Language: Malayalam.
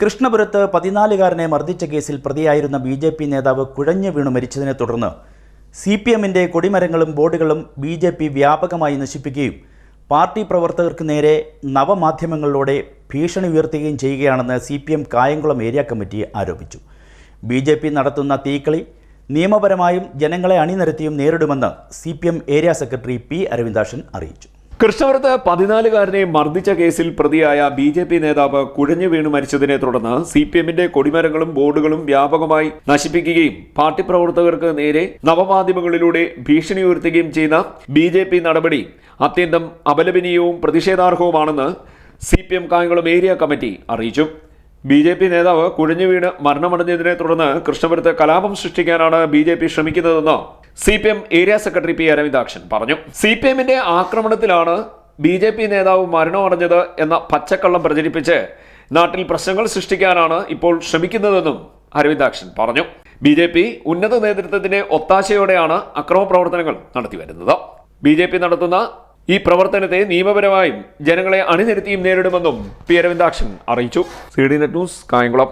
കൃഷ്ണപുരത്ത് പതിനാലുകാരനെ മർദ്ദിച്ച കേസിൽ പ്രതിയായിരുന്ന ബി ജെ പി നേതാവ് കുഴഞ്ഞു വീണു മരിച്ചതിനെ തുടർന്ന് സി പി എമ്മിന്റെ കൊടിമരങ്ങളും ബോർഡുകളും ബി ജെ പി വ്യാപകമായി നശിപ്പിക്കുകയും പാർട്ടി പ്രവർത്തകർക്ക് നേരെ നവമാധ്യമങ്ങളിലൂടെ ഭീഷണി ഉയർത്തുകയും ചെയ്യുകയാണെന്ന് C P M Kayamkulam area committee ആരോപിച്ചു. ബി ജെ പി നടത്തുന്ന തീക്കളി നിയമപരമായും ജനങ്ങളെ അണിനിരത്തിയും നേരിടുമെന്ന് C P M area secretary P Aravindakshan അറിയിച്ചു. കൃഷ്ണപുരത്ത് പതിനാലുകാരനെ മർദ്ദിച്ച കേസിൽ പ്രതിയായ ബി ജെ പി നേതാവ് കുഴഞ്ഞു വീണു മരിച്ചതിനെ തുടർന്ന് സി പി എമ്മിന്റെ കൊടിമരങ്ങളും ബോർഡുകളും വ്യാപകമായി നശിപ്പിക്കുകയും പാർട്ടി പ്രവർത്തകർക്ക് നേരെ നവമാധ്യമങ്ങളിലൂടെ ഭീഷണി ഉയർത്തുകയും ചെയ്യുന്ന ബി ജെ പി നടപടി അത്യന്തം അപലപനീയവും പ്രതിഷേധാർഹവുമാണെന്ന് C P M Kayamkulam area committee അറിയിച്ചു. ബി ജെ പി നേതാവ് കുഴഞ്ഞു വീണ് മരണമടഞ്ഞതിനെ തുടർന്ന് കൃഷ്ണപുരത്ത് കലാപം സൃഷ്ടിക്കാനാണ് ബി ജെ പി ശ്രമിക്കുന്നതെന്ന് C P M area secretary P Aravindakshan പറഞ്ഞു. സി പി എമ്മിന്റെ ആക്രമണത്തിലാണ് ബി ജെ പി നേതാവ് മരണമടഞ്ഞത് എന്ന പച്ചക്കള്ളം പ്രചരിപ്പിച്ച് നാട്ടിൽ പ്രശ്നങ്ങൾ സൃഷ്ടിക്കാനാണ് ഇപ്പോൾ ശ്രമിക്കുന്നതെന്നും അരവിന്ദാക്ഷൻ പറഞ്ഞു. ബി ജെ പി ഉന്നത നേതൃത്വത്തിന്റെ ഒത്താശയോടെയാണ് അക്രമ പ്രവർത്തനങ്ങൾ നടത്തിവരുന്നത്. ബി ജെ പി നടത്തുന്ന ഈ പ്രവർത്തനത്തെ നിയമപരമായും ജനങ്ങളെ അണിനിരത്തിയും നേരിടുമെന്നും പി അരവിന്ദാക്ഷൻ അറിയിച്ചു. C D net news Kayamkulam.